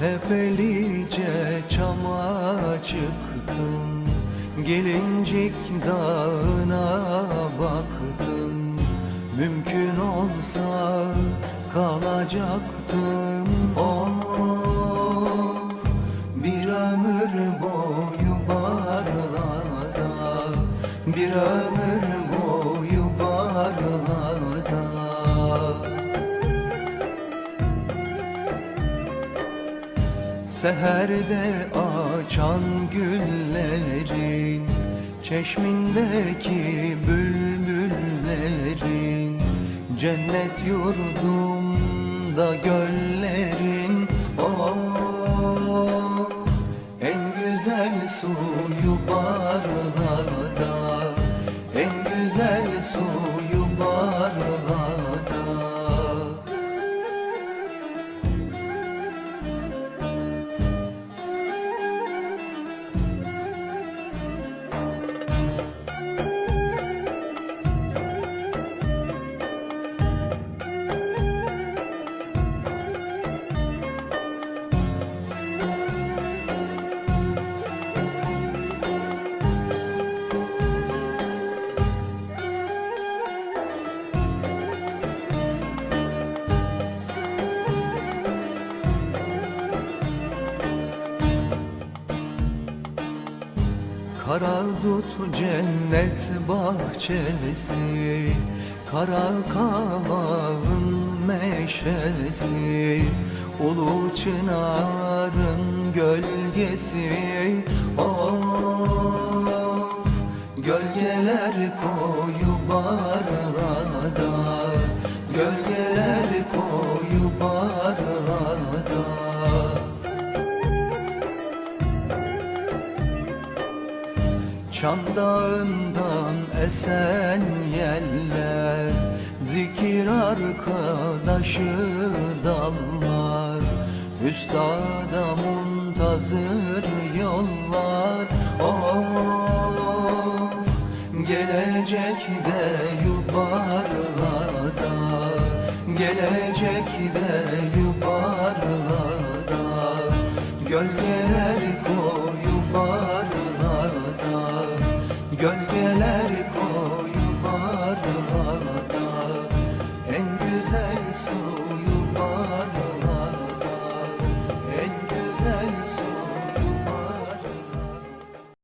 Tepelice çama çıktım Gelincik dağına baktım. Mümkün olsa kalacaktım. Oh, bir ömür boyu barlarda Bir ömür Seherde açan güllerin Çeşmindeki bülbüllerin Cennet yurdumda göllerin Oh, en güzel suyu barlarda En güzel suyu Kara dut cennet bahçesi Kara kavağın meşesi Ulu çınarın gölgesi. Oh, gölgeler koyu barlarda Gölgeler koyu barlarda Çam dağından esen yeller Zikir arkadaşı dallar. Üstada muntazır yollar Oh, gelecek de yubarlarda Gelecek de yubarlarda Gölgeler Gölgeler koyu barlarda En güzel suyu